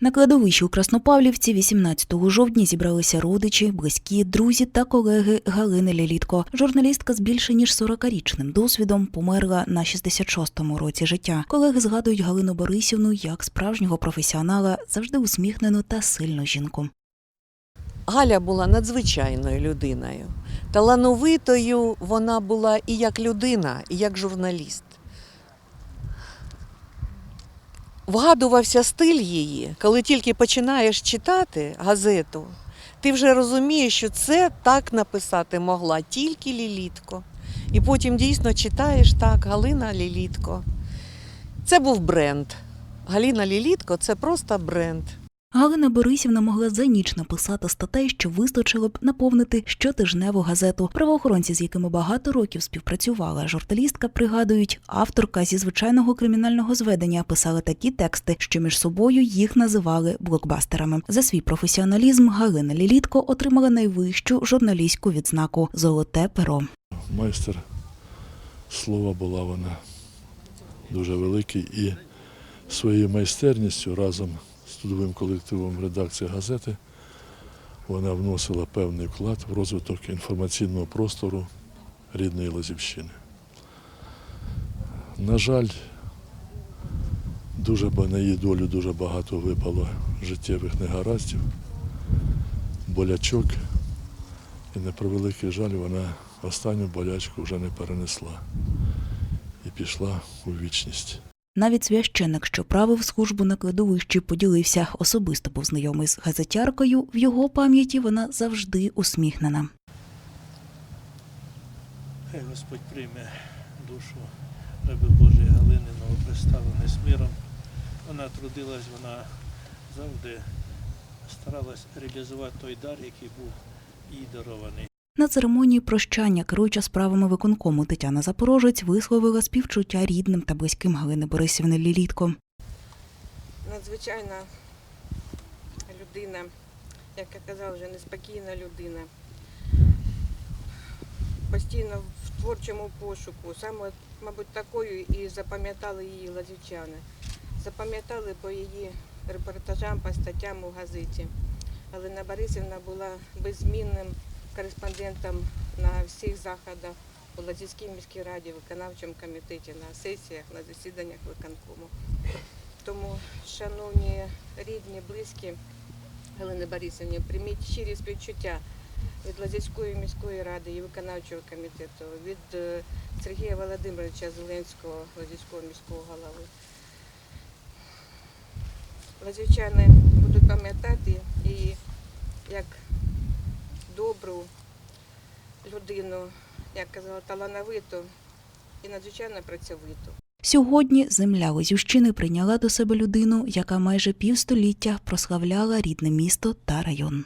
На кладовищі у Краснопавлівці 18 жовтня зібралися родичі, близькі, друзі та колеги Галини Лілітко. Журналістка з більше ніж 40-річним досвідом померла на 66-му році життя. Колеги згадують Галину Борисівну як справжнього професіонала, завжди усміхнену та сильну жінку. Галя була надзвичайною людиною. Талановитою вона була і як людина, і як журналіст. Вгадувався стиль її, коли тільки починаєш читати газету, ти вже розумієш, що це так написати могла тільки Лілітко. І потім дійсно читаєш так, Галина Лілітко. Це був бренд. Галина Лілітко це просто бренд. Галина Борисівна могла за ніч написати статей, що вистачило б наповнити щотижневу газету. Правоохоронці, з якими багато років співпрацювала, журналістка пригадують, авторка зі звичайного кримінального зведення писала такі тексти, що між собою їх називали блокбастерами. За свій професіоналізм Галина Лілітко отримала найвищу журналістську відзнаку Золоте перо. майстер слова була вона дуже великий і своєю майстерністю разом з трудовим колективом редакції газети вона вносила певний вклад в розвиток інформаційного простору рідної Лозівщини. На жаль, дуже на її долю дуже багато випало життєвих негараздів, болячок. І на превеликий жаль, вона останню болячку вже не перенесла і пішла у вічність. Навіть священик, що правив службу на кладовищі, поділився особисто був знайомий з газетяркою. В його пам'яті вона завжди усміхнена. Хай Господь прийме душу раби Божої Галини новоприставленої з миром. Вона трудилась, вона завжди старалась реалізувати той дар, який був їй дарований. На церемонії прощання керуюча справами виконкому Тетяна Запорожець висловила співчуття рідним та близьким Галини Борисівни Лілітко. надзвичайна людина, як я казав, вже неспокійна людина. Постійно в творчому пошуку. Саме, мабуть, такою і запам'ятали її лазівчани. Запам'ятали по її репортажам, по статтям у газеті. Галина Борисівна була беззмінним кореспондентом на всіх заходах у Лазівській міській раді, виконавчому комітеті, на сесіях, на засіданнях виконкому. Тому, шановні рідні, близькі Галини Борисівні, прийміть щирі співчуття від Лазівської міської ради і виконавчого комітету, від е, Сергія Володимировича Зеленського, Лазівського міського голови. Лазівчани будуть пам'ятати і як добру людину, як казала, талановиту і надзвичайно працьовиту. Сьогодні земля Лозівщини прийняла до себе людину, яка майже півстоліття прославляла рідне місто та район.